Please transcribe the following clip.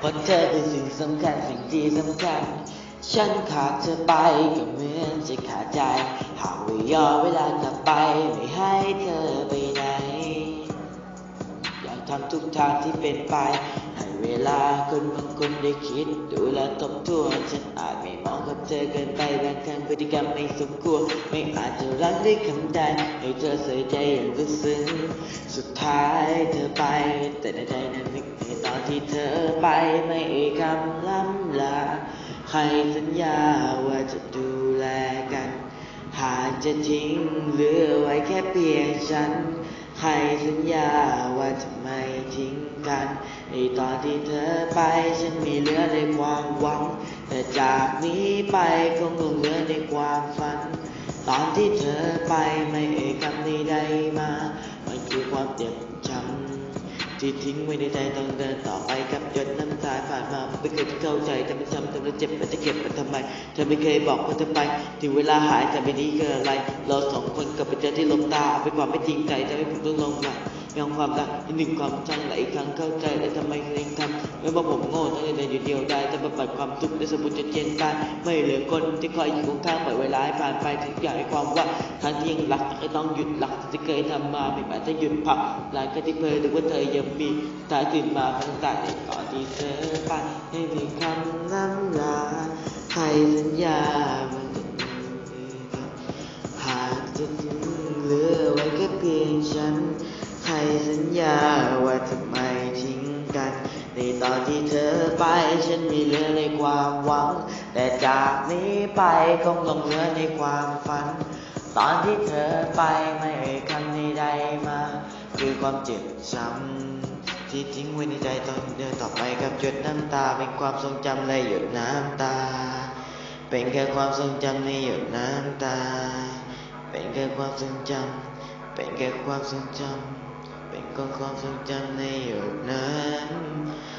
เพราะเธอคือสิ่งสำคัญสิ่งที่สำคัญ ฉันขาดเธอไปก็เหมือนจะขาดใจ หากว่าย้อนเวลากลับไปไม่ให้เธอไปไหน อยากทำทุกทางที่เป็นไป ให้เวลาคนบางคนได้คิด ดูแลทบทวนฉันอาจไม่มองกับเธอเกินไปบางครั้งพฤติกรรมไม่สมควร ไม่อาจจะรักด้วยคำใดให้เธอใส่ใจอย่างลึกซึ้งสุดท้ายเธอไปแต่ในใจ ไปไม่คำล้ำลา ใครสัญญาว่าจะดูแลกัน หากจะทิ้งเหลือไว้แค่เพียงฉัน ใครสัญญาว่าจะไม่ทิ้งกัน ในตอนที่เธอไปฉันมีเหลือในความหวัง แต่จากนี้ไปคงต้องเหลือในความฝัน ตอนที่เธอไปไม่เอ่ยคำใดๆมา มันคือความเจ็บช้ำที่ทิ้งไว้ในใจต้องเดินต่อ ไม่เคยเข้าใจแต่มันช้ำแต่มันเจ็บมันจะเก็บมันทำไมเธอไม่เคยบอกว่าเธอไปถึงเวลาหายแต่ไม่ดีเกิดอะไร เราสองคนกลับไปเจอที่ลมตาเอาไปนความไม่จริงใจทำให้ผมต้องลงมายอมความรักหนึ่งความช่างและอีกครั้งเข้าใจและทำไมเองทำไม่ว่าผมโง่ทั้งในอยู่เดียวได้แต่บำบัดความทุกข์ในสมุทรณ์จะเจนตายไม่เหลือคนที่คอยอยู่ข้างๆปล่อยเวลาให้ผ่านไปทุกอย่างให้ความว่าทางที่ยังรักก็ต้องหยุดหลักที่เคยทำมาไม่อาจจะหยุดพักหลายก็ที่เพยหรือว่าเธอยังมีท้ายตื่นมาตั้งแต่ก่อนที่เธอ สัญญามันจะมีกันหากจะทิ้งเหลือไว้แค่เพียงฉัน ใครสัญญาว่าจะไม่ทิ้งกัน ในตอนที่เธอไปฉันมีเหลือในความหวัง แต่จากนี้ไปคงต้องเหลือในความฝัน ตอนที่เธอไปไม่เอ่ยคำใดๆมา คือความเจ็บช้ำที่ทิ้งไว้ในใจตอนเดินต่อไปกับหยดน้ำตาเป็นความทรงจำและหยดน้ำตา เป็นแค่ความทรงจำในหยดน้ำตา เป็นแค่ความทรงจำ เป็นแค่ความทรงจำ เป็นก็ความทรงจำในหยดน้ำ